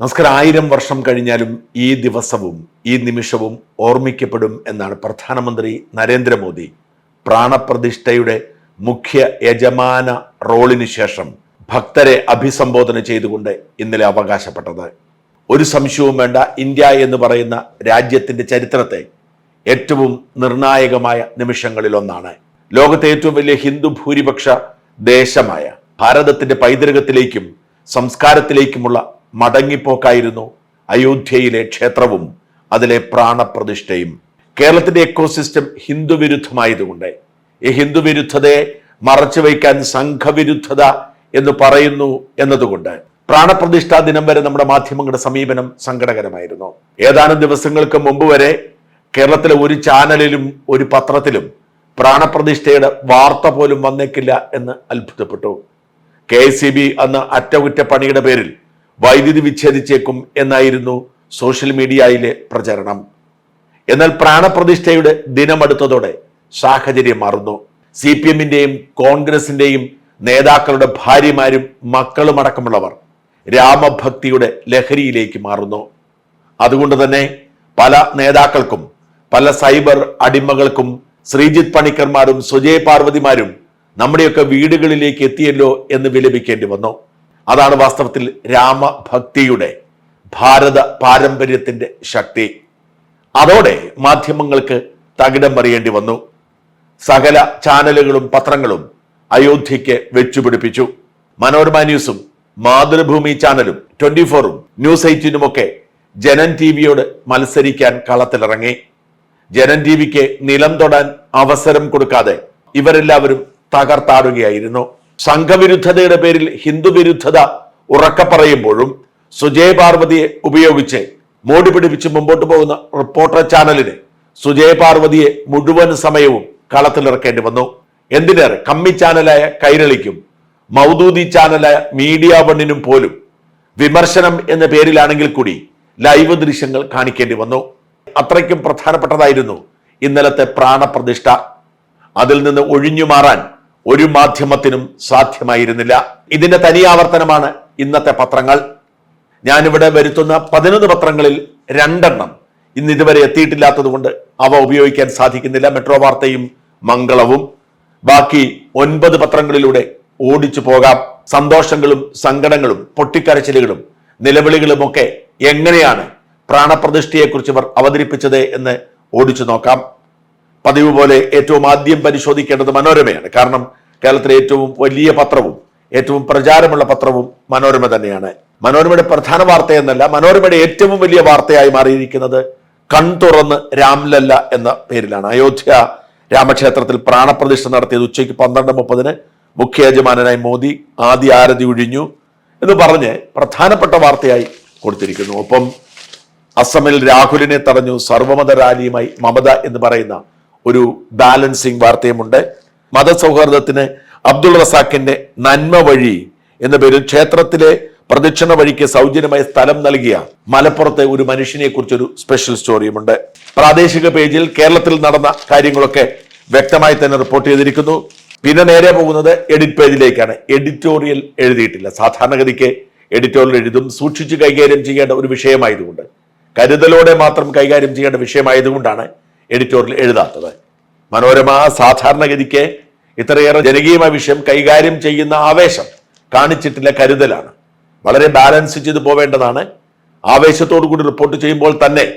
നമസ്കാരം. ആയിരം വർഷം കഴിഞ്ഞാലും ഈ ദിവസവും ഈ നിമിഷവും ഓർമ്മിക്കപ്പെടും എന്നാണ് പ്രധാനമന്ത്രി നരേന്ദ്രമോദി. പ്രാണപ്രതിഷ്ഠയുടെ മുഖ്യ യജമാന റോളിന് ശേഷം ഭക്തരെ അഭിസംബോധന ചെയ്തുകൊണ്ട് ഇന്നലെ അവകാശപ്പെട്ടത്. ഒരു സംശയവും വേണ്ട ഇന്ത്യ എന്ന് പറയുന്ന രാജ്യത്തിന്റെ ചരിത്രത്തെ ഏറ്റവും നിർണായകമായ നിമിഷങ്ങളിലൊന്നാണ്. ലോകത്തെ ഏറ്റവും വലിയ ഹിന്ദു ഭൂരിപക്ഷ ദേശമായ ഭാരതത്തിന്റെ പൈതൃകത്തിലേക്കും സംസ്കാരത്തിലേക്കുമുള്ള മടങ്ങിപ്പോക്കായിരുന്നു അയോധ്യയിലെ ക്ഷേത്രവും അതിലെ പ്രാണപ്രതിഷ്ഠയും. കേരളത്തിന്റെ എക്കോസിസ്റ്റം ഹിന്ദുവിരുദ്ധമായതുകൊണ്ട്. ഈ ഹിന്ദുവിരുദ്ധതയെ മറച്ചു വയ്ക്കാൻ സംഘവിരുദ്ധത എന്ന് പറയുന്നു എന്നതുകൊണ്ട്. പ്രാണപ്രതിഷ്ഠാ ദിനം വരെ നമ്മുടെ മാധ്യമങ്ങളുടെ സമീപനം സങ്കടകരമായിരുന്നു. ഏതാനും ദിവസങ്ങൾക്ക് മുമ്പ് വരെ കേരളത്തിലെ ഒരു ചാനലിലും ഒരു പത്രത്തിലും പ്രാണപ്രതിഷ്ഠയുടെ വാർത്ത പോലും വന്നേക്കില്ല എന്ന് അത്ഭുതപ്പെട്ടു. കെ അന്ന് അറ്റകുറ്റപ്പണിയുടെ പേരിൽ വൈദ്യുതി വിച്ഛേദിച്ചേക്കും എന്നായിരുന്നു സോഷ്യൽ മീഡിയയിലെ പ്രചരണം. എന്നാൽ പ്രാണപ്രതിഷ്ഠയുടെ ദിനമെടുത്തതോടെ സാഹചര്യം മാറുന്നു. സി പി എമ്മിന്റെയും കോൺഗ്രസിന്റെയും നേതാക്കളുടെ ഭാര്യമാരും മക്കളും അടക്കമുള്ളവർ രാമഭക്തിയുടെ ലഹരിയിലേക്ക് മാറുന്നു. അതുകൊണ്ട് തന്നെ പല നേതാക്കൾക്കും പല സൈബർ അടിമകൾക്കും ശ്രീജിത്ത് പണിക്കർമാരും സുജയ് പാർവതിമാരും നമ്മുടെയൊക്കെ വീടുകളിലേക്ക് എത്തിയല്ലോ എന്ന് വിലപിക്കേണ്ടി വന്നു. അതാണ് വാസ്തവത്തിൽ രാമഭക്തിയുടെ ഭാരത പാരമ്പര്യത്തിന്റെ ശക്തി. അതോടെ മാധ്യമങ്ങൾക്ക് തകിടം മറിയേണ്ടി വന്നു. സകല ചാനലുകളും പത്രങ്ങളും അയോധ്യയ്ക്ക് വെച്ചുപിടിപ്പിച്ചു. മനോരമ ന്യൂസും മാതൃഭൂമി ചാനലും ട്വന്റി ഫോറും ന്യൂസ് എയ്റ്റീനുമൊക്കെ ജനൻ ടി വിയോട് മത്സരിക്കാൻ കളത്തിലിറങ്ങി. ജനൻ ടി വിക്ക് നിലം തൊടാൻ അവസരം കൊടുക്കാതെ ഇവരെല്ലാവരും തകർത്താടുകയായിരുന്നു. സംഘവിരുദ്ധതയുടെ പേരിൽ ഹിന്ദുവിരുദ്ധത ഉറക്ക പറയുമ്പോഴും സുജയ പാർവതിയെ ഉപയോഗിച്ച് മോടി പിടിപ്പിച്ച് മുമ്പോട്ട് പോകുന്ന റിപ്പോർട്ടർ ചാനലിന് സുജയ പാർവതിയെ മുഴുവൻ സമയവും കളത്തിലിറക്കേണ്ടി വന്നു. എന്തിനേറെ? കമ്മി ചാനലായ കൈരളിക്കും മൗദൂദി ചാനലായ മീഡിയ വണ്ണിനും പോലും വിമർശനം എന്ന പേരിലാണെങ്കിൽ കൂടി ലൈവ് ദൃശ്യങ്ങൾ കാണിക്കേണ്ടി വന്നു. അത്രയ്ക്കും പ്രധാനപ്പെട്ടതായിരുന്നു ഇന്നലത്തെ പ്രാണപ്രതിഷ്ഠ. അതിൽ നിന്ന് ഒഴിഞ്ഞു മാറാൻ ഒരു മാധ്യമത്തിനും സാധ്യമായിരുന്നില്ല. ഇതിന്റെ തനിയാവർത്തനമാണ് ഇന്നത്തെ പത്രങ്ങൾ. ഞാനിവിടെ വരുത്തുന്ന പതിനൊന്ന് പത്രങ്ങളിൽ രണ്ടെണ്ണം ഇന്ന് ഇതുവരെ എത്തിയിട്ടില്ലാത്തതുകൊണ്ട് അവ ഉപയോഗിക്കാൻ സാധിക്കുന്നില്ല. മെട്രോ വാർത്തയും മംഗളവും. ബാക്കി ഒൻപത് പത്രങ്ങളിലൂടെ ഓടിച്ചു പോകാം. സന്തോഷങ്ങളും സങ്കടങ്ങളും പൊട്ടിക്കരച്ചിലുകളും നിലവിളികളും ഒക്കെ എങ്ങനെയാണ് പ്രാണപ്രതിഷ്ഠയെക്കുറിച്ച് ഇവർ അവതരിപ്പിച്ചത് എന്ന് ഓടിച്ചു നോക്കാം. പതിവ് പോലെ ഏറ്റവും ആദ്യം പരിശോധിക്കേണ്ടത് മനോരമയാണ്. കാരണം കേരളത്തിലെ ഏറ്റവും വലിയ പത്രവും ഏറ്റവും പ്രചാരമുള്ള പത്രവും മനോരമ തന്നെയാണ്. മനോരമയുടെ പ്രധാന വാർത്ത എന്നല്ല മനോരമയുടെ ഏറ്റവും വലിയ വാർത്തയായി മാറിയിരിക്കുന്നത് കൺ തുറന്ന് രാംലല്ല എന്ന പേരിലാണ്. അയോധ്യ രാമക്ഷേത്രത്തിൽ പ്രാണപ്രതിഷ്ഠ നടത്തിയത് ഉച്ചയ്ക്ക് പന്ത്രണ്ട് മുപ്പതിന് മുഖ്യ യജമാനായി മോദി ആദ്യ ആരതി ഒഴിഞ്ഞു എന്ന് പറഞ്ഞ് പ്രധാനപ്പെട്ട വാർത്തയായി കൊടുത്തിരിക്കുന്നു. ഒപ്പം അസമിൽ രാഹുലിനെ തടഞ്ഞു സർവമത റാലിയുമായി മമത എന്ന് പറയുന്ന ഒരു ബാലൻസിങ് വാർത്തയുമുണ്ട്. മതസൗഹാർദ്ദത്തിന് അബ്ദുൾ റസാഖിന്റെ നന്മ വഴി എന്ന പേരിൽ ക്ഷേത്രത്തിലെ പ്രദക്ഷിണ വഴിക്ക് സൗജന്യമായ സ്ഥലം നൽകിയ മലപ്പുറത്തെ ഒരു മനുഷ്യനെ കുറിച്ചൊരു സ്പെഷ്യൽ സ്റ്റോറിയുമുണ്ട് പ്രാദേശിക പേജിൽ കേരളത്തിൽ നടന്ന കാര്യങ്ങളൊക്കെ വ്യക്തമായി തന്നെ റിപ്പോർട്ട് ചെയ്തിരിക്കുന്നു. പിന്നെ നേരെ പോകുന്നത് എഡിറ്റ് പേജിലേക്കാണ് എഡിറ്റോറിയൽ എഴുതിയിട്ടില്ല. സാധാരണഗതിക്ക് എഡിറ്റോറിയൽ എഴുതും. സൂക്ഷിച്ച് കൈകാര്യം ചെയ്യേണ്ട ഒരു വിഷയമായതുകൊണ്ട്. കരുതലോടെ മാത്രം കൈകാര്യം ചെയ്യേണ്ട വിഷയമായതുകൊണ്ടാണ് എഡിറ്റോറിയൽ എഴുതാത്തത്. മനോരമ സാധാരണഗതിക്ക് ഇത്രയേറെ ജനകീയമായ വിഷയം കൈകാര്യം ചെയ്യുന്ന ആവേശം കാണിച്ചിട്ടില്ല കരുതലാണ്. വളരെ ബാലൻസ് ചെയ്ത് പോവേണ്ടതാണ്. ആവേശത്തോടു കൂടി റിപ്പോർട്ട് ചെയ്യുമ്പോൾ തന്നെ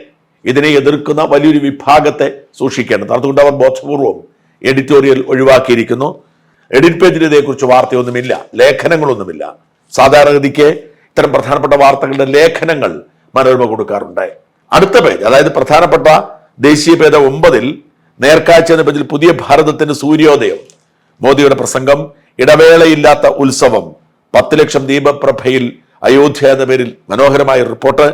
ഇതിനെ എതിർക്കുന്ന വലിയൊരു വിഭാഗത്തെ സൂക്ഷിക്കേണ്ടത്. അതുകൊണ്ട് അവർ ബോധപൂർവം എഡിറ്റോറിയൽ ഒഴിവാക്കിയിരിക്കുന്നു. എഡിറ്റ് പേജിൽ ഇതേക്കുറിച്ച് വാർത്തയൊന്നുമില്ല ലേഖനങ്ങളൊന്നുമില്ല. സാധാരണഗതിക്ക് ഇത്തരം പ്രധാനപ്പെട്ട വാർത്തകളുടെ ലേഖനങ്ങൾ മനോരമ കൊടുക്കാറുണ്ട്. അടുത്ത പേജ് അതായത് പ്രധാനപ്പെട്ട ദേശീയ പേജ ഒമ്പതിൽ നേർക്കാഴ്ച എന്ന പേരിൽ പുതിയ ഭാരതത്തിന്റെ സൂര്യോദയം. മോദിയുടെ പ്രസംഗം ഇടവേളയില്ലാത്ത ഉത്സവം പത്ത് ലക്ഷം ദീപപ്രഭയിൽ അയോധ്യ എന്ന പേരിൽ മനോഹരമായ റിപ്പോർട്ട്.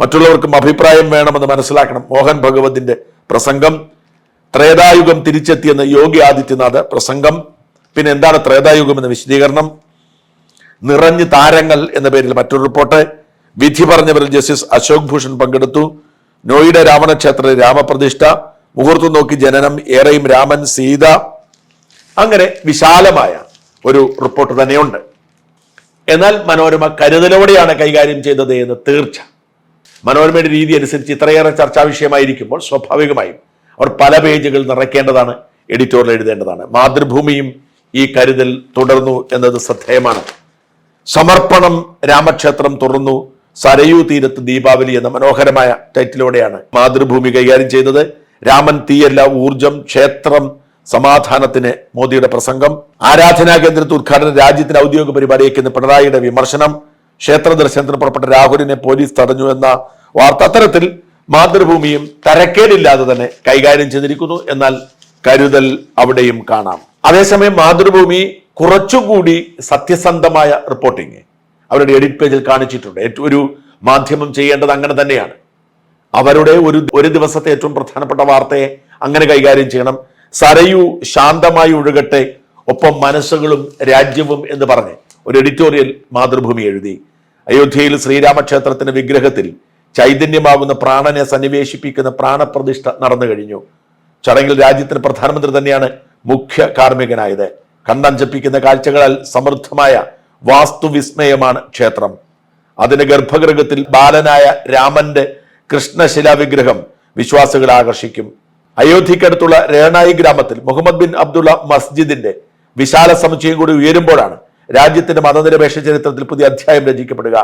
മറ്റുള്ളവർക്കും അഭിപ്രായം വേണമെന്ന് മനസ്സിലാക്കണം മോഹൻ ഭഗവതിന്റെ പ്രസംഗം. ത്രേതായുഗം തിരിച്ചെത്തിയെന്ന് യോഗി ആദിത്യനാഥ് പ്രസംഗം. പിന്നെ എന്താണ് ത്രേതായുഗം എന്ന വിശദീകരണം? നിറഞ്ഞ് താരങ്ങൾ എന്ന പേരിൽ മറ്റൊരു റിപ്പോർട്ട്. വിധി പറഞ്ഞവരിൽ ജസ്റ്റിസ് അശോക് ഭൂഷൺ പങ്കെടുത്തു. നോയിഡ രാവണ രാമപ്രതിഷ്ഠ മുഹൂർത്തം നോക്കി ജനനം ഏറെയും രാമൻ സീത അങ്ങനെ വിശാലമായ ഒരു റിപ്പോർട്ട് തന്നെയുണ്ട്. എന്നാൽ മനോരമ കരുതലോടെയാണ് കൈകാര്യം ചെയ്തത് എന്ന് തീർച്ച. മനോരമയുടെ രീതി അനുസരിച്ച് ഇത്രയേറെ ചർച്ചാ വിഷയമായിരിക്കുമ്പോൾ സ്വാഭാവികമായും അവർ പല പേജുകൾ നിറയ്ക്കേണ്ടതാണ് എഡിറ്റോറിൽ എഴുതേണ്ടതാണ്. മാതൃഭൂമിയും ഈ കരുതൽ തുടർന്നു എന്നത് ശ്രദ്ധേയമാണ്. സമർപ്പണം രാമക്ഷേത്രം തുറന്നു. സരയൂ തീരത്ത് ദീപാവലി എന്ന മനോഹരമായ ടൈറ്റിലൂടെയാണ് മാതൃഭൂമി കൈകാര്യം ചെയ്തത്. രാമൻ തീയല്ല ഊർജം ക്ഷേത്രം സമാധാനത്തിന് മോദിയുടെ പ്രസംഗം. ആരാധനാ കേന്ദ്രത്തിൽ ഉദ്ഘാടനം രാജ്യത്തിന് ഔദ്യോഗിക പരിപാടിയേക്കുന്ന പിണറായിയുടെ വിമർശനം. ക്ഷേത്ര ദർശനത്തിന് പുറപ്പെട്ട രാഹുലിനെ പോലീസ് തടഞ്ഞു എന്ന വാർത്ത അത്തരത്തിൽ മാതൃഭൂമിയും തരക്കേടില്ലാതെ തന്നെ കൈകാര്യം ചെയ്തിരിക്കുന്നു. എന്നാൽ കരുതൽ അവിടെയും കാണാം. അതേസമയം മാതൃഭൂമി കുറച്ചുകൂടി സത്യസന്ധമായ റിപ്പോർട്ടിങ് അവരുടെ എഡിറ്റ് പേജിൽ കാണിച്ചിട്ടുണ്ട്. ഏറ്റവും ഒരു മാധ്യമം ചെയ്യേണ്ടത് അങ്ങനെ തന്നെയാണ്. അവരുടെ ഒരു ഒരു ദിവസത്തെ ഏറ്റവും പ്രധാനപ്പെട്ട വാർത്തയെ അങ്ങനെ കൈകാര്യം ചെയ്യണം. സരയു ശാന്തമായി ഒഴുകട്ടെ ഒപ്പം മനസ്സുകളും രാജ്യവും എന്ന് പറഞ്ഞ് ഒരു എഡിറ്റോറിയൽ മാതൃഭൂമി എഴുതി. അയോധ്യയിൽ ശ്രീരാമക്ഷേത്രത്തിന്റെ വിഗ്രഹത്തിൽ ചൈതന്യമാകുന്ന പ്രാണനെ സന്നിവേശിപ്പിക്കുന്ന പ്രാണപ്രതിഷ്ഠ നടന്നു കഴിഞ്ഞു. ചടങ്ങിൽ രാജ്യത്തിന് പ്രധാനമന്ത്രി തന്നെയാണ് മുഖ്യ കാർമ്മികനായത്. കണ്ണഞ്ചപ്പിക്കുന്ന കാഴ്ചകളാൽ സമൃദ്ധമായ വാസ്തുവിസ്മയമാണ് ക്ഷേത്രം. അതിന്റെ ഗർഭഗൃഹത്തിൽ ബാലനായ രാമന്റെ കൃഷ്ണശിലാ വിഗ്രഹം വിശ്വാസികളെ ആകർഷിക്കും. അയോധ്യക്കടുത്തുള്ള രേണായി ഗ്രാമത്തിൽ മുഹമ്മദ് ബിൻ അബ്ദുള്ള മസ്ജിദിന്റെ വിശാല സമുച്ചയം കൂടി ഉയരുമ്പോഴാണ് രാജ്യത്തിന്റെ മതനിരപേക്ഷ ചരിത്രത്തിൽ പുതിയ അധ്യായം രചിക്കപ്പെടുക.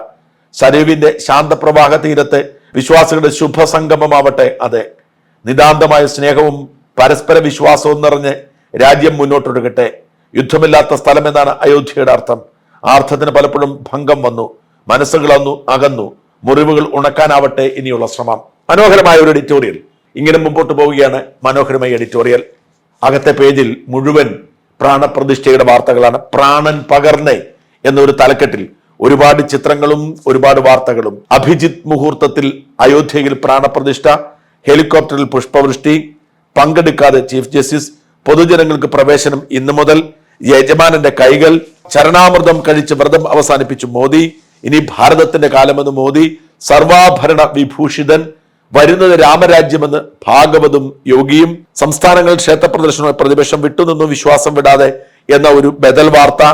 സരൂവിന്റെ ശാന്തപ്രവാഹ തീരത്ത് വിശ്വാസികളുടെ ശുഭസംഗമമാവട്ടെ അതെ. നിതാന്തമായ സ്നേഹവും പരസ്പര വിശ്വാസവും നിറഞ്ഞ് രാജ്യം മുന്നോട്ടൊടുക്കട്ടെ യുദ്ധമില്ലാത്ത സ്ഥലമെന്നാണ് അയോധ്യയുടെ അർത്ഥം. ആ അർത്ഥത്തിന് പലപ്പോഴും ഭംഗം വന്നു മനസ്സുകൾ അന്നു അകന്നു മുറിവുകൾ ഉണക്കാനാവട്ടെ ഇനിയുള്ള ശ്രമം. മനോഹരമായ ഒരു എഡിറ്റോറിയൽ ഇങ്ങനെ മുമ്പോട്ട് പോവുകയാണ് മനോഹരമായ എഡിറ്റോറിയൽ അകത്തെ പേജിൽ മുഴുവൻ പ്രാണപ്രതിഷ്ഠയുടെ വാർത്തകളാണ്. പ്രാണൻ പകർന്നേ എന്നൊരു തലക്കെട്ടിൽ ഒരുപാട് ചിത്രങ്ങളും ഒരുപാട് വാർത്തകളും. അഭിജിത് മുഹൂർത്തത്തിൽ അയോധ്യയിൽ പ്രാണപ്രതിഷ്ഠ ഹെലികോപ്റ്ററിൽ പുഷ്പവൃഷ്ടി പങ്കെടുക്കാതെ ചീഫ് ജസ്റ്റിസ് പൊതുജനങ്ങൾക്ക് പ്രവേശനം ഇന്നു മുതൽ യജമാനന്റെ കൈകൾ ചരണാമൃതം കഴിച്ച് വ്രതം അവസാനിപ്പിച്ചു മോദി. ഇനി ഭാരതത്തിന്റെ കാലമെന്ന് മോദി സർവാഭരണ വിഭൂഷിതൻ വരുന്നത് രാമരാജ്യമെന്ന് ഭാഗവതും യോഗിയും സംസ്ഥാനങ്ങൾ ക്ഷേത്ര പ്രദർശനവുമായി പ്രതിപക്ഷം വിട്ടുനിന്നും വിശ്വാസം വിടാതെ എന്ന ഒരു ബദൽ വാർത്ത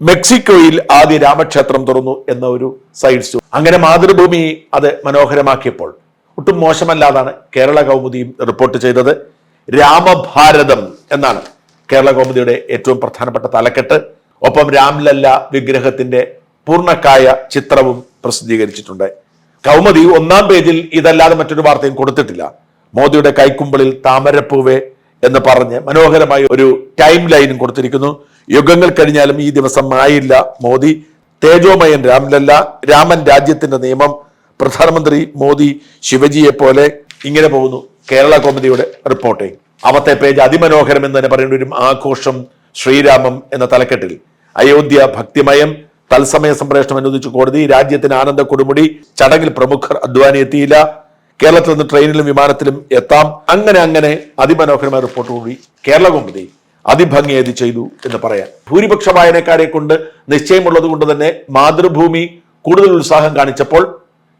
മെക്സിക്കോയിൽ ആദ്യ രാമക്ഷേത്രം തുറന്നു എന്ന ഒരു സൈഡ് സ്റ്റോ അങ്ങനെ മാതൃഭൂമി അത് മനോഹരമാക്കിയപ്പോൾ ഒട്ടും മോശമല്ലാതാണ് കേരള കൗമുദിയും റിപ്പോർട്ട് ചെയ്തത്. രാമഭാരതം എന്നാണ് കേരള കൗമുദിയുടെ ഏറ്റവും പ്രധാനപ്പെട്ട തലക്കെട്ട്. ഒപ്പം രാംലല്ല വിഗ്രഹത്തിന്റെ പൂർണക്കായ ചിത്രവും പ്രസിദ്ധീകരിച്ചിട്ടുണ്ട്. കൗമുദി ഒന്നാം പേജിൽ ഇതല്ലാതെ മറ്റൊരു വാർത്തയും കൊടുത്തിട്ടില്ല. മോദിയുടെ കൈക്കുമ്പിളിൽ താമരപ്പൂവേ എന്ന് പറഞ്ഞ് മനോഹരമായ ഒരു ടൈം ലൈനും കൊടുത്തിരിക്കുന്നു. യുഗങ്ങൾ കഴിഞ്ഞാലും ഈ ദിവസം ആയില്ല മോദി തേജോമയൻ രാംലല്ല രാമൻ രാജ്യത്തിന്റെ നിയമം പ്രധാനമന്ത്രി മോദി ശിവജിയെ പോലെ ഇങ്ങനെ പോകുന്നു. കേരള കോമഡിയുടെ റിപ്പോർട്ടിംഗ്. അവത്തെ പേജ് അതിമനോഹരം എന്ന് തന്നെ പറയുന്ന ഒരു ആഘോഷം ശ്രീരാമം എന്ന തലക്കെട്ടിൽ. അയോധ്യ ഭക്തിമയം തത്സമയ സംപ്രേഷണം അനുവദിച്ചു കോടതി രാജ്യത്തിന് ആനന്ദ കൊടുമുടി ചടങ്ങിൽ പ്രമുഖർ അദ്വാനി എത്തിയില്ല. കേരളത്തിൽ നിന്ന് ട്രെയിനിലും വിമാനത്തിലും എത്താം. അങ്ങനെ അങ്ങനെ അതിമനോഹരമായ റിപ്പോർട്ട് കൂടി കേരള കോമഡി അതിഭംഗിയായി ചെയ്തു എന്ന് പറയാം ഭൂരിപക്ഷ വായനക്കാരെ കൊണ്ട് നിശ്ചയമുള്ളത് കൊണ്ട് തന്നെ മാതൃഭൂമി കൂടുതൽ ഉത്സാഹം കാണിച്ചപ്പോൾ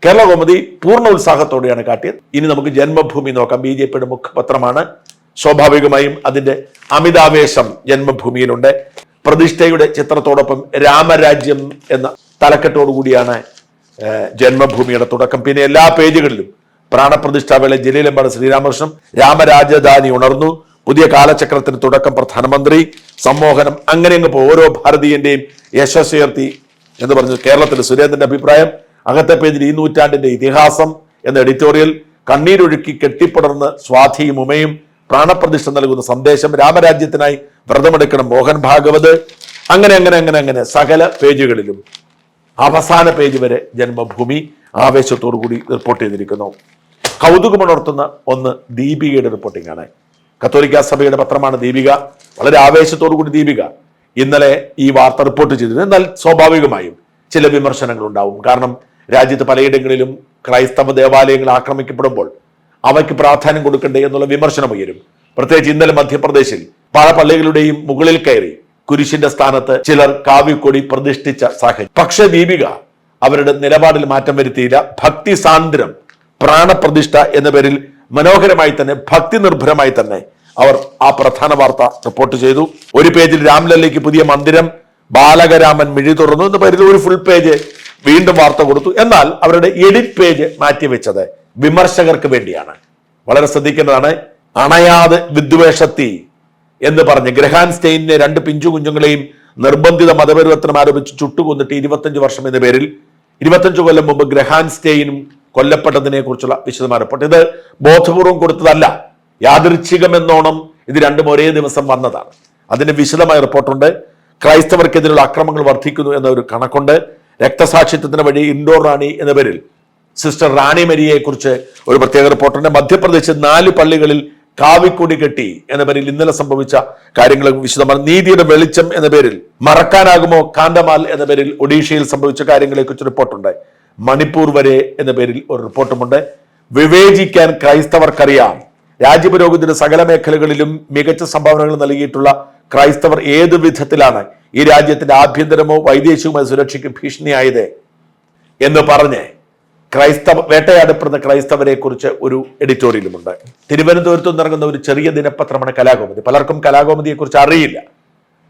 കേരള കോമതി പൂർണ ഉത്സാഹത്തോടെയാണ് കാട്ടിയത്. ഇനി നമുക്ക് ജന്മഭൂമി നോക്കാം. ബി ജെ പിയുടെ മുഖപത്രമാണ് സ്വാഭാവികമായും അതിന്റെ അമിതാവേശം ജന്മഭൂമിയിലുണ്ട്. പ്രതിഷ്ഠയുടെ ചിത്രത്തോടൊപ്പം രാമരാജ്യം എന്ന തലക്കെട്ടോടു കൂടിയാണ് ജന്മഭൂമിയുടെ തുടക്കം. പിന്നെ എല്ലാ പേജുകളിലും പ്രാണപ്രതിഷ്ഠാ വേള ജലീലമ്പാട് ശ്രീരാമകൃഷ്ണൻ രാമരാജധാനി ഉണർന്നു. പുതിയ കാലചക്രത്തിന് തുടക്കം പ്രധാനമന്ത്രി. സമ്മോഹനം അങ്ങനെ അങ്ങ് ഓരോ ഭാരതീയന്റെയും യശസ്സുയർത്തി എന്ന് പറഞ്ഞു കേരളത്തിലെ സുരേന്ദ്രന്റെ അഭിപ്രായം. അകത്തെ പേജിൽ ഈ നൂറ്റാണ്ടിന്റെ ഇതിഹാസം എന്ന എഡിറ്റോറിയൽ കണ്ണീരൊഴുക്കി കെട്ടിപ്പടർന്ന് സ്വാധിയും ഉമയും പ്രാണപ്രതിഷ്ഠ നൽകുന്ന സന്ദേശം രാമരാജ്യത്തിനായി വ്രതമെടുക്കണം. മോഹൻ ഭാഗവത്. അങ്ങനെ അങ്ങനെ അങ്ങനെ അങ്ങനെ സകല പേജുകളിലും അവസാന പേജ് വരെ ജന്മഭൂമി കൂടി റിപ്പോർട്ട് ചെയ്തിരിക്കുന്നു. കൗതുകമുണർത്തുന്ന ഒന്ന് ദീപികയുടെ റിപ്പോർട്ടിംഗ് ആണ്. കത്തോലിക്ക സഭയുടെ പത്രമാണ് ദീപിക. വളരെ കൂടി ദീപിക. ഇന്നലെ ഈ വാർത്ത റിപ്പോർട്ട് ചെയ്തിരുന്നു. എന്നാൽ സ്വാഭാവികമായും ചില വിമർശനങ്ങൾ ഉണ്ടാവും കാരണം രാജ്യത്ത് പലയിടങ്ങളിലും ക്രൈസ്തവ ദേവാലയങ്ങൾ ആക്രമിക്കപ്പെടുമ്പോൾ അവയ്ക്ക് പ്രാധാന്യം കൊടുക്കണ്ടേ എന്നുള്ള വിമർശനം ഉയരും. പ്രത്യേകിച്ച് ഇന്നലെ മധ്യപ്രദേശിൽ പല പള്ളികളുടെയും മുകളിൽ കയറി കുരിശിന്റെ സ്ഥാനത്ത് ചിലർ കാവ്യക്കൊടി പ്രതിഷ്ഠിച്ച സാഹചര്യം. പക്ഷെ ദീപിക അവരുടെ നിലപാടിൽ മാറ്റം വരുത്തിയില്ല. ഭക്തി സാന്ദ്രം പ്രാണപ്രതിഷ്ഠ എന്ന പേരിൽ മനോഹരമായി തന്നെ ഭക്തി നിർഭരമായി തന്നെ അവർ ആ പ്രധാന വാർത്ത റിപ്പോർട്ട് ചെയ്തു. ഒരു പേജിൽ രാംലല്ലയ്ക്ക് പുതിയ മന്ദിരം ബാലകരാമൻ മിഴി തുറന്നു എന്ന പേരിൽ ഒരു ഫുൾ പേജ് വീണ്ടും വാർത്ത കൊടുത്തു. എന്നാൽ അവരുടെ എഡിറ്റ് പേജ് മാറ്റിവെച്ചത് വിമർശകർക്ക് വേണ്ടിയാണ്. വളരെ ശ്രദ്ധിക്കേണ്ടതാണ് അണയാതെ വിദ്വേഷത്തി എന്ന് പറഞ്ഞ് ഗ്രഹാൻ സ്റ്റെയിനിനെ രണ്ട് പിഞ്ചു കുഞ്ഞുങ്ങളെയും നിർബന്ധിത മതപരിവർത്തനം ആരോപിച്ച് ചുട്ടുകൊന്നിട്ട് ഇരുപത്തഞ്ച് വർഷം എന്ന പേരിൽ ഇരുപത്തഞ്ച് കൊല്ലം മുമ്പ് ഗ്രഹാൻ സ്റ്റെയിനും കൊല്ലപ്പെട്ടതിനെ കുറിച്ചുള്ള വിശദമായ റിപ്പോർട്ട്. ഇത് ബോധപൂർവം കൊടുത്തതല്ല. യാദൃച്ഛികമെന്നോണം ഇത് രണ്ടും ഒരേ ദിവസം വന്നതാണ്. അതിന് വിശദമായ റിപ്പോർട്ടുണ്ട്. ക്രൈസ്തവർക്കെതിരെയുള്ള അക്രമങ്ങൾ വർദ്ധിക്കുന്നു എന്ന ഒരു കണക്കുണ്ട്. രക്തസാക്ഷിത്വത്തിന് വഴി ഇൻഡോർ റാണി എന്ന പേരിൽ സിസ്റ്റർ റാണി മരിയയെക്കുറിച്ച് ഒരു പ്രത്യേക റിപ്പോർട്ടുണ്ട്. മധ്യപ്രദേശിൽ നാല് പള്ളികളിൽ കാവിക്കൊടി കെട്ടി എന്ന പേരിൽ ഇന്നലെ സംഭവിച്ച കാര്യങ്ങൾ വിശദമാണ് നീതിയുടെ വെളിച്ചം എന്ന പേരിൽ മറക്കാനാകുമോ കാന്തമാൽ എന്ന പേരിൽ ഒഡീഷയിൽ സംഭവിച്ച കാര്യങ്ങളെ കുറിച്ച് റിപ്പോർട്ടുണ്ട്. മണിപ്പൂർ വരെ എന്ന പേരിൽ ഒരു റിപ്പോർട്ടുമുണ്ട്. വിവേചിക്കാൻ ക്രൈസ്തവർക്കറിയാം. രാജ്യപുരോഗതിയുടെ സകല മേഖലകളിലും മികച്ച സംഭാവനകൾ നൽകിയിട്ടുള്ള ക്രൈസ്തവർ ഏതു വിധത്തിലാണ് ഈ രാജ്യത്തിന്റെ ആഭ്യന്തരമോ വൈദേശികമോ സുരക്ഷയ്ക്ക് ഭീഷണിയായത് എന്ന് പറഞ്ഞ് ക്രൈസ്തവ വേട്ടയാടപ്പെടുന്ന ക്രൈസ്തവരെ കുറിച്ച് ഒരു എഡിറ്റോറിയലുമുണ്ട്. തിരുവനന്തപുരത്ത് നിന്നിറങ്ങുന്ന ഒരു ചെറിയ ദിനപത്രമാണ് കലാകോമതി. പലർക്കും കലാകോമതിയെ കുറിച്ച് അറിയില്ല.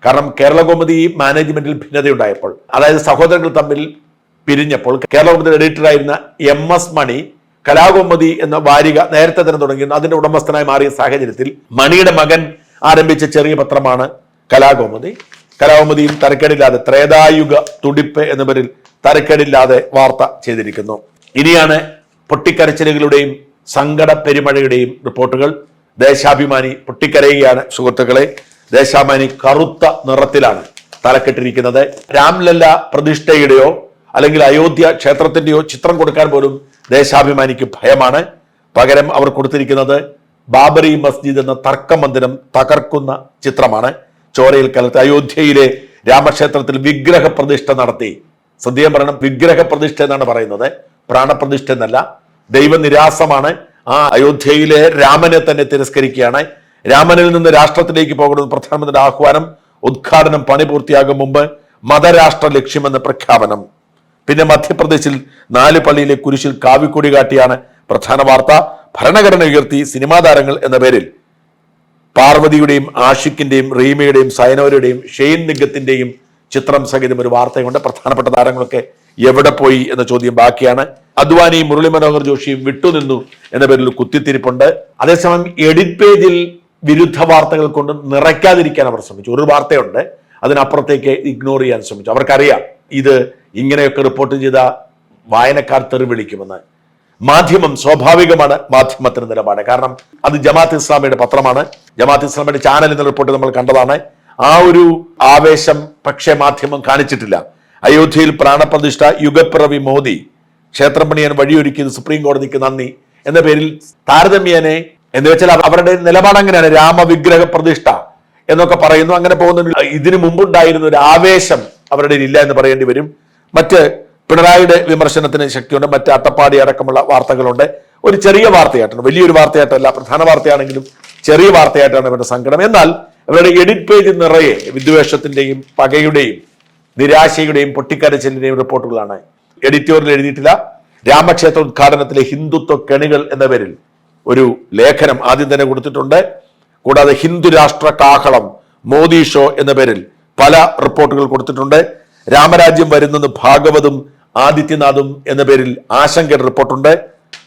കാരണം കേരളകോമതി മാനേജ്മെന്റിൽ ഭിന്നതയുണ്ടായപ്പോൾ അതായത് സഹോദരങ്ങൾ തമ്മിൽ പിരിഞ്ഞപ്പോൾ കേരളകൗമുദിയുടെ എഡിറ്ററായിരുന്ന എം എസ് മണി കലാകോമതി എന്ന വാരിക നേരത്തെ തന്നെ തുടങ്ങിയിരുന്നു. അതിന്റെ ഉടമസ്ഥനായി മാറിയ സാഹചര്യത്തിൽ മണിയുടെ മകൻ ആരംഭിച്ച ചെറിയ പത്രമാണ് കലാകോമതി. കലാകോമതിയും തരക്കേടില്ലാതെ ത്രേതായുഗ തുടിപ്പ് എന്ന പേരിൽ തരക്കേടില്ലാതെ വാർത്ത ചെയ്തിരിക്കുന്നു. ഇനിയാണ് പൊട്ടിക്കരച്ചിലുകളുടെയും സങ്കട പെരുമഴയുടെയും റിപ്പോർട്ടുകൾ. ദേശാഭിമാനി പൊട്ടിക്കരയുകയാണ് സുഹൃത്തുക്കളെ. ദേശാഭിമാനി കറുത്ത നിറത്തിലാണ് തലക്കെട്ടിരിക്കുന്നത്. രാംലല്ല പ്രതിഷ്ഠയുടെയോ അല്ലെങ്കിൽ അയോധ്യ ക്ഷേത്രത്തിന്റെയോ ചിത്രം കൊടുക്കാൻ പോലും ദേശാഭിമാനിക്ക് ഭയമാണ്. പകരം അവർ കൊടുത്തിരിക്കുന്നത് ബാബറി മസ്ജിദ് എന്ന തർക്ക മന്ദിരം തകർക്കുന്ന ചിത്രമാണ്. ചോരയിൽ കലർത്തി അയോധ്യയിലെ രാമക്ഷേത്രത്തിൽ വിഗ്രഹ പ്രതിഷ്ഠ നടത്തി. സദ്യം പറയണം വിഗ്രഹ പ്രതിഷ്ഠ എന്നാണ് പറയുന്നത്. പ്രാണപ്രതിഷ്ഠ എന്നല്ല ദൈവനിരാസമാണ്. ആ അയോധ്യയിലെ രാമനെ തന്നെ തിരസ്കരിക്കുകയാണ്. രാമനിൽ നിന്ന് രാഷ്ട്രത്തിലേക്ക് പോകുന്നത് പ്രധാനമന്ത്രിയുടെ ആഹ്വാനം ഉദ്ഘാടനം പണി പൂർത്തിയാകും മുമ്പ് മതരാഷ്ട്ര ലക്ഷ്യമെന്ന പ്രഖ്യാപനം. പിന്നെ മധ്യപ്രദേശിൽ നാല് പള്ളിയിലെ കുരിശിൽ കാവിക്കൊടി കാട്ടിയാണ് പ്രധാന വാർത്ത. ഭരണഘടന ഉയർത്തി സിനിമാ താരങ്ങൾ എന്ന പേരിൽ. പാർവതിയുടെയും ആഷിക്കിന്റെയും റീമയുടെയും സൈനോരുടെയും ഷെയ്ൻ നിഗത്തിന്റെയും ചിത്രം സഹിതം ഒരു വാർത്തയുണ്ട്. പ്രധാനപ്പെട്ട താരങ്ങളൊക്കെ എവിടെ പോയി എന്ന ചോദ്യം ബാക്കിയാണ്. അദ്വാനിയും മുരളി മനോഹർ ജോഷിയും വിട്ടുനിന്നു എന്ന പേരിൽ കുത്തിത്തിരിപ്പുണ്ട്. അതേസമയം എഡിറ്റ് പേജിൽ വിരുദ്ധ വാർത്തകൾ കൊണ്ട് നിറയ്ക്കാതിരിക്കാൻ അവർ ശ്രമിച്ചു. ഒരു വാർത്തയുണ്ട്. അതിനപ്പുറത്തേക്ക് ഇഗ്നോർ ചെയ്യാൻ ശ്രമിച്ചു. അവർക്കറിയാം ഇത് ഇങ്ങനെയൊക്കെ റിപ്പോർട്ട് ചെയ്ത വായനക്കാർ തെറി വിളിക്കുമെന്ന് മാധ്യമം സ്വാഭാവികമാണ് മാധ്യമത്തിന് നിലപാട്. കാരണം അത് ജമാഅത്ത് ഇസ്ലാമിയുടെ പത്രമാണ്. ജമാഅത്ത് ഇസ്ലാമിയുടെ ചാനൽ എന്ന റിപ്പോർട്ട് നമ്മൾ കണ്ടതാണ്. ആ ഒരു ആവേശം പക്ഷേ മാധ്യമം കാണിച്ചിട്ടില്ല. അയോധ്യയിൽ പ്രാണപ്രതിഷ്ഠ യുഗപ്പിറവി മോദി. ക്ഷേത്രം പണിയാൻ വഴിയൊരുക്കിയത് സുപ്രീം കോടതിക്ക് നന്ദി. എന്ന പേരിൽ താരതമ്യേനെ എന്ന് വെച്ചാൽ അവരുടെ നിലപാട് അങ്ങനെയാണ്. രാമവിഗ്രഹ പ്രതിഷ്ഠ എന്നൊക്കെ പറയുന്നു. അങ്ങനെ പോകുന്ന ഇതിനു മുമ്പുണ്ടായിരുന്ന ഒരു ആവേശം അവരുടെ ഇല്ല എന്ന് പറയേണ്ടി വരും. മറ്റ് പിണറായിയുടെ വിമർശനത്തിന് ശക്തിയുണ്ട്. മറ്റ് അട്ടപ്പാടി അടക്കമുള്ള വാർത്തകളുണ്ട്. ഒരു ചെറിയ വാർത്തയായിട്ടാണ്. വലിയൊരു വാർത്തയായിട്ടല്ല. പ്രധാന വാർത്തയാണെങ്കിലും ചെറിയ വാർത്തയായിട്ടാണ് ഇവരുടെ സങ്കടം. എന്നാൽ ഇവരുടെ എഡിറ്റ് പേജ് നിറയെ വിദ്വേഷത്തിന്റെയും പകയുടെയും നിരാശയുടെയും പൊട്ടിക്കരച്ചിലിന്റെയും റിപ്പോർട്ടുകളാണ്. എഡിറ്റോറിയൽ എഴുതിയിട്ടില്ല. രാമക്ഷേത്ര ഉദ്ഘാടനത്തിലെ ഹിന്ദുത്വ കെണികൾ എന്ന പേരിൽ ഒരു ലേഖനം ആദ്യം തന്നെ കൊടുത്തിട്ടുണ്ട്. കൂടാതെ ഹിന്ദു രാഷ്ട്ര കാഹളം മോദി ഷോ എന്ന പേരിൽ പല റിപ്പോർട്ടുകൾ കൊടുത്തിട്ടുണ്ട്. രാമരാജ്യം വരുന്നത് ഭാഗവതും ആദിത്യനാഥും എന്ന പേരിൽ ആശങ്കയുടെ റിപ്പോർട്ടുണ്ട്.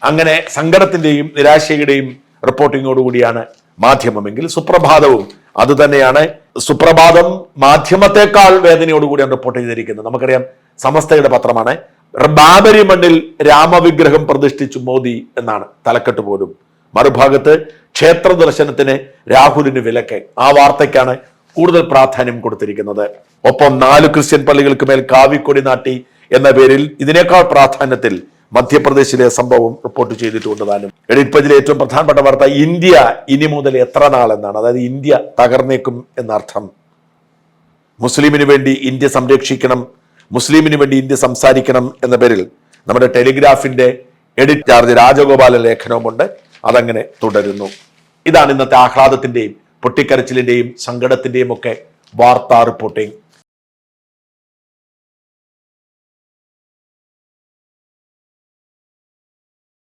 അങ്ങനെ സങ്കടത്തിന്റെയും നിരാശയുടെയും റിപ്പോർട്ടിങ്ങോടുകൂടിയാണ് മാധ്യമമെങ്കിൽ സുപ്രഭാതവും അതുതന്നെയാണ്. സുപ്രഭാതം മാധ്യമത്തെക്കാൾ വേദനയോടുകൂടിയാണ് റിപ്പോർട്ട് ചെയ്തിരിക്കുന്നത് നമുക്കറിയാം സമസ്തയുടെ പത്രമാണ്. ബാബരി മണ്ണിൽ രാമവിഗ്രഹം പ്രതിഷ്ഠിച്ചു മോദി എന്നാണ്. തലക്കെട്ട് പോലും. മറുഭാഗത്ത് ക്ഷേത്ര ദർശനത്തിന് രാഹുലിന് വിലക്ക്. ആ വാർത്തയ്ക്കാണ് കൂടുതൽ പ്രാധാന്യം കൊടുത്തിരിക്കുന്നത്. ഒപ്പം നാല് ക്രിസ്ത്യൻ പള്ളികൾക്ക് മേൽ കാവിക്കൊടി നാട്ടി എന്ന പേരിൽ ഇതിനേക്കാൾ പ്രാധാന്യത്തിൽ മധ്യപ്രദേശിലെ സംഭവം റിപ്പോർട്ട് ചെയ്തിട്ടുണ്ട് താനും എഡിറ്റ് പേജിലെ ഏറ്റവും പ്രധാനപ്പെട്ട വാർത്ത ഇന്ത്യ ഇനി മുതൽ എത്ര നാൾ എന്നാണ് അതായത് ഇന്ത്യ തകർന്നേക്കും എന്നർത്ഥം. മുസ്ലിമിന് വേണ്ടി ഇന്ത്യ സംരക്ഷിക്കണം മുസ്ലിമിന് വേണ്ടി ഇന്ത്യ സംസാരിക്കണം എന്ന പേരിൽ നമ്മുടെ ടെലിഗ്രാഫിന്റെ എഡിറ്റ് ചാർജ് രാജഗോപാല ലേഖനവുമുണ്ട്. അതങ്ങനെ തുടരുന്നു. ഇതാണ് ഇന്നത്തെ ആഹ്ലാദത്തിന്റെയും പൊട്ടിക്കരച്ചിലിന്റെയും സങ്കടത്തിന്റെയും ഒക്കെ വാർത്താ റിപ്പോർട്ടിംഗ്